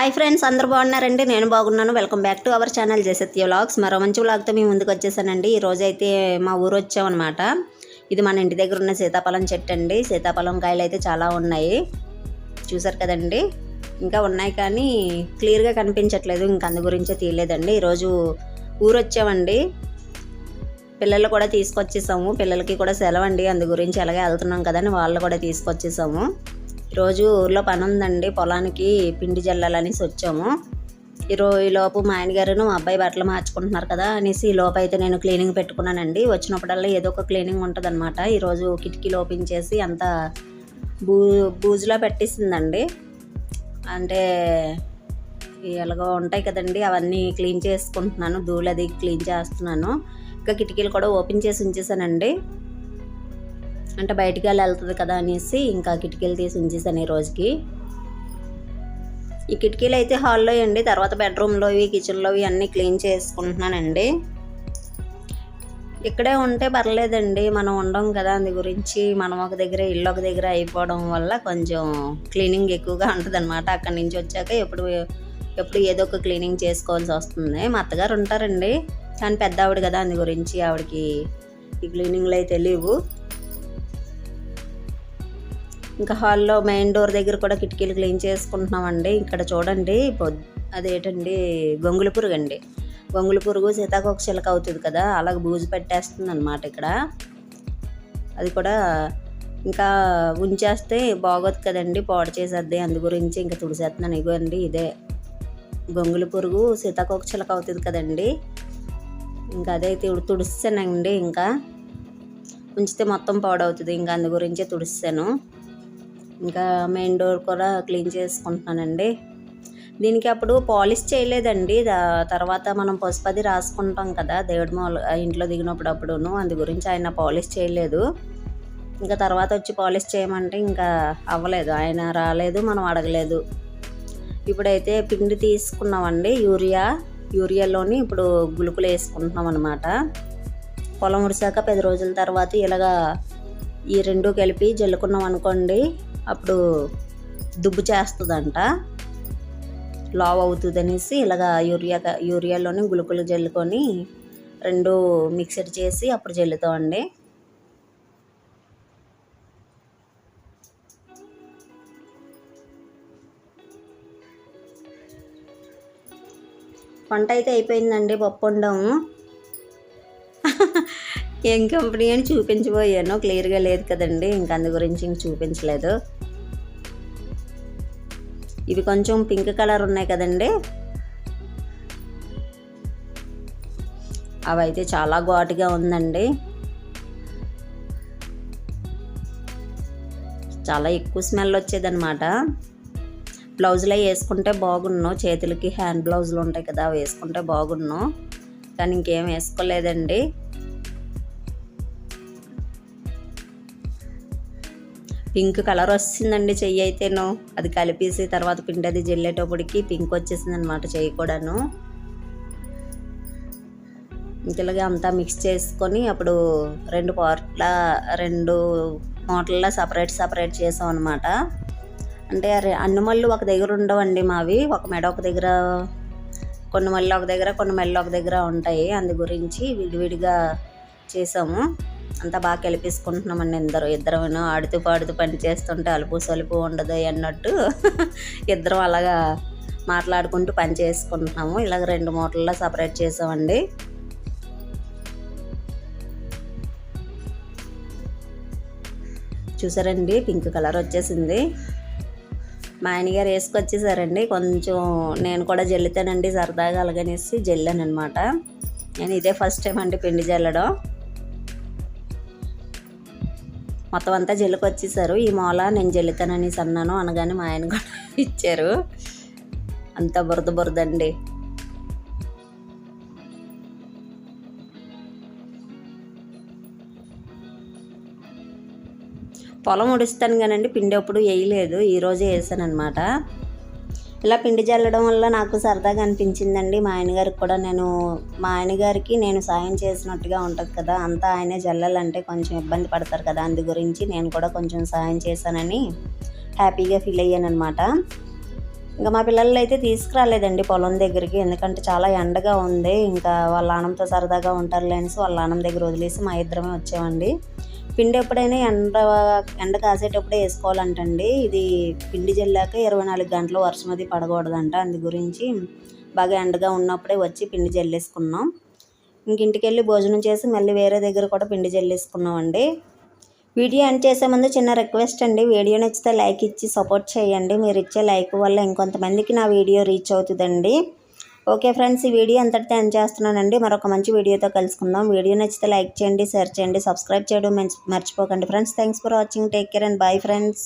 Hi friends అందరు బాగున్నారండి? నేను బాగున్నాను. Welcome back to our channel Jasatya vlogs మరో మంచి వ్లాగ్తో మీ ముందుకు వచ్చేసానండి. ఈ అయితే మా ఊరు వచ్చామన్నమాట. ఇది మన ఇంటి దగ్గర ఉన్న సీతాఫలం చెట్టు అండి. సీతాఫలం కాయలు అయితే చాలా ఉన్నాయి. చూసారు కదండి? ఇంకా ఉన్నాయి కానీ క్లియర్గా కనిపించట్లేదు. ఇంక అందు గురించే తీయలేదండి. ఈరోజు ఊరు వచ్చామండి. పిల్లలు కూడా తీసుకొచ్చేసాము. పిల్లలకి కూడా సెలవండి. అందు గురించి అలాగే వెళ్తున్నాం కదని వాళ్ళు కూడా తీసుకొచ్చేసాము. ఈరోజు ఊర్లో పని ఉందండి పొలానికి పిండి జల్లాలనేసి వచ్చాము. ఈరోజు ఈ లోపు మా ఆయనగారును మా అబ్బాయి బట్టలు మార్చుకుంటున్నారు కదా అనేసి ఈ లోపు అయితే నేను క్లీనింగ్ పెట్టుకున్నానండి. వచ్చినప్పుడల్లా ఏదో ఒక క్లీనింగ్ ఉంటుందన్నమాట. ఈరోజు కిటికీలు ఓపెన్ చేసి అంత బూ బూజులా పెట్టేసిందండి. అంటే ఎలాగో ఉంటాయి కదండి అవన్నీ క్లీన్ చేసుకుంటున్నాను. ధూళది క్లీన్ చేస్తున్నాను. ఇంకా కిటికీలు కూడా ఓపెన్ చేసి ఉంచేసానండి. అంటే బయటికి వెళ్ళి వెళ్తుంది కదా అనేసి ఇంకా కిటికీలు తీసి ఉంచేసాను ఈ రోజుకి. ఈ కిటికీలు అయితే హాల్లో అండి తర్వాత బెడ్రూమ్లోవి కిచెన్లోవి అన్నీ క్లీన్ చేసుకుంటున్నానండి. ఇక్కడే ఉంటే పర్లేదండి మనం ఉండం కదా అందు గురించి. మనం ఒక దగ్గర ఇల్లు ఒక దగ్గర అయిపోవడం వల్ల కొంచెం క్లీనింగ్ ఎక్కువగా ఉంటుందన్నమాట. అక్కడి నుంచి వచ్చాక ఎప్పుడు ఎప్పుడు ఏదో ఒక క్లీనింగ్ చేసుకోవాల్సి వస్తుంది. మా అత్తగారు ఉంటారండి కానీ పెద్ద ఆవిడ కదా అందు గురించి ఆవిడకి ఈ క్లీనింగ్లు అయితే లేవు. ఇంకా హాల్లో మెయిన్ డోర్ దగ్గర కూడా కిటికీలు క్లీన్ చేసుకుంటున్నామండి. ఇక్కడ చూడండి అదేటండి గొంగుల పురుగు అండి. గొంగుల పురుగు సీతాకోక చిలక అవుతుంది కదా అలాగ బూజు పెట్టేస్తుంది అనమాట ఇక్కడ. అది కూడా ఇంకా ఉంచేస్తే బాగోదు కదండి పాడు చేసేద్ది. అందు గురించి ఇంకా తుడిసేస్తున్నాను. ఇగో అండి ఇదే. గొంగుల పురుగు సీతాకోక చిలక అవుతుంది కదండి. ఇంకా అదే తుడి తుడిస్తానండి ఇంకా. ఉంచితే మొత్తం పాడవుతుంది. ఇంకా అందు గురించే తుడిస్తాను. ఇంకా మెయిన్ డోర్ కూడా క్లీన్ చేసుకుంటున్నానండి. దీనికి అప్పుడు పాలిష్ చేయలేదండి. దా- తర్వాత మనం పసుపది రాసుకుంటాం కదా దేవుడి మొల ఇంట్లో దిగినప్పుడు అప్పుడును అందు గురించి ఆయన పాలిష్ చేయలేదు. ఇంకా తర్వాత వచ్చి పాలిష్ చేయమంటే ఇంకా అవ్వలేదు. ఆయన రాలేదు మనం అడగలేదు. ఇప్పుడైతే పిండి తీసుకున్నామండి యూరియా. యూరియాలోని ఇప్పుడు గులుకులు వేసుకుంటున్నాం అనమాట పొలం ఉడిసాక పది రోజుల తర్వాత ఇలాగా ఈ రెండు కలిపి జల్లుకున్నాం అనుకోండి అప్పుడు దుబ్బు చేస్తుందంట. లావ్ అవుతుంది అనేసి ఇలాగా యూరియా యూరియాలోని గులుకులు జల్లుకొని రెండు మిక్సర్ చేసి అప్పుడు జల్లుతామండి. వంట అయితే అయిపోయిందండి పప్పు వండాము ఏం కంపెనీ అని చూపించబోయాను. క్లియర్గా లేదు కదండి ఇంకా అందు గురించి ఇంక చూపించలేదు. ఇవి కొంచెం పింక్ కలర్ ఉన్నాయి కదండి. అవి అయితే చాలా ఘాటుగా ఉందండి. చాలా ఎక్కువ స్మెల్ వచ్చేదన్నమాట. బ్లౌజులు అవి వేసుకుంటే బాగున్ను. చేతులకి హ్యాండ్ బ్లౌజులు ఉంటాయి కదా అవి వేసుకుంటే బాగున్ను. కానీ ఇంకేం వేసుకోలేదండి. పింక్ కలర్ వస్తుందండి చెయ్యి అయితేను. అది కలిపేసి తర్వాత పిండి అది జల్లేటప్పటికి పింక్ వచ్చేసింది అనమాట చెయ్యి కూడాను. ఇంకలాగే అంతా మిక్స్ చేసుకొని అప్పుడు రెండు పార్ట్ల రెండు మూటల్లో సపరేట్ సపరేట్ చేసాం అనమాట అంటే అన్ని మళ్ళు ఒక దగ్గర ఉండవండి మావి. ఒక మెడ ఒక దగ్గర కొన్ని మళ్ళీ ఒక దగ్గర కొన్ని మళ్ళీ ఒక దగ్గర ఉంటాయి. అందు గురించి విడివిడిగా చేసాము. అంతా బాగా కలిపేసుకుంటున్నామండి ఇద్దరు ఇద్దరం ఆడుతూ పాడుతూ పని చేస్తుంటే అలుపు సలుపు ఉండదు అన్నట్టు ఇద్దరం అలాగా మాట్లాడుకుంటూ పని చేసుకుంటున్నాము. ఇలాగ రెండు మూటల్లో సపరేట్ చేసామండి. చూసారండి పింక్ కలర్ వచ్చేసింది. మా ఆయనగారు వేసుకొచ్చేసారండి. కొంచెం నేను కూడా జల్లుతానండి సరదాగా అలాగనేసి జల్లాను అనమాట నేను ఇదే ఫస్ట్ టైం అండి పిండి జల్లడం. మొత్తం అంతా జల్లుకు వచ్చేసారు. ఈ మూల నేను జల్లుతానని అన్నాను అనగానే మా ఆయన కూడా ఇచ్చారు. అంత బురద బురదండి. పొలం ఉడుస్తాను కానండి పిండి ఎప్పుడు వేయలేదు. ఈరోజే వేసాను అనమాట ఇలా పిండి చల్లడం వల్ల నాకు సరదాగా అనిపించిందండి. మా ఆయనగారికి కూడా నేను మా ఆయనగారికి నేను సాయం చేసినట్టుగా ఉంటుంది కదా అంతా ఆయనే జల్లాలంటే కొంచెం ఇబ్బంది పడతారు కదా అందు గురించి నేను కూడా కొంచెం సాయం చేశానని హ్యాపీగా ఫీల్ అయ్యాను అనమాట ఇంకా మా పిల్లలు అయితే తీసుకురాలేదండి పొలం దగ్గరికి ఎందుకంటే చాలా ఎండగా ఉంది ఇంకా వాళ్ళ ఆనంతో సరదాగా ఉంటారు అనేసి వాళ్ళ నాన్నమ్మ దగ్గర వదిలేసి మా ఇద్దరమే వచ్చామండి. పిండి ఎప్పుడైనా ఎండ ఎండ కాసేటప్పుడే వేసుకోవాలంటండి. ఇది పిండి జల్లాక ఇరవై నాలుగు గంటలు వర్షం అది పడకూడదంట. అందు గురించి బాగా ఎండగా ఉన్నప్పుడే వచ్చి పిండి జల్లేసుకున్నాం. ఇంకింటికి వెళ్ళి భోజనం చేసి మళ్ళీ వేరే దగ్గర కూడా పిండి జల్లేసుకున్నాం అండి వీడియో ఎండ్ చేసే ముందు చిన్న రిక్వెస్ట్ అండి. వీడియో నచ్చితే లైక్ ఇచ్చి సపోర్ట్ చేయండి. మీరు ఇచ్చే లైక్ వల్ల ఇంకొంతమందికి నా వీడియో రీచ్ అవుతుందండి. ఓకే ఫ్రెండ్స్ ఈ వీడియో అంతటితో ఎండ్ చేస్తున్నానండి. మరొక మంచి వీడియోతో కలుసుకుందాం. వీడియో నచ్చితే లైక్ చేయండి షేర్ చేయండి సబ్స్క్రైబ్ చేయడం మర్చిపోకండి. Friends thanks for watching. Take care and bye friends.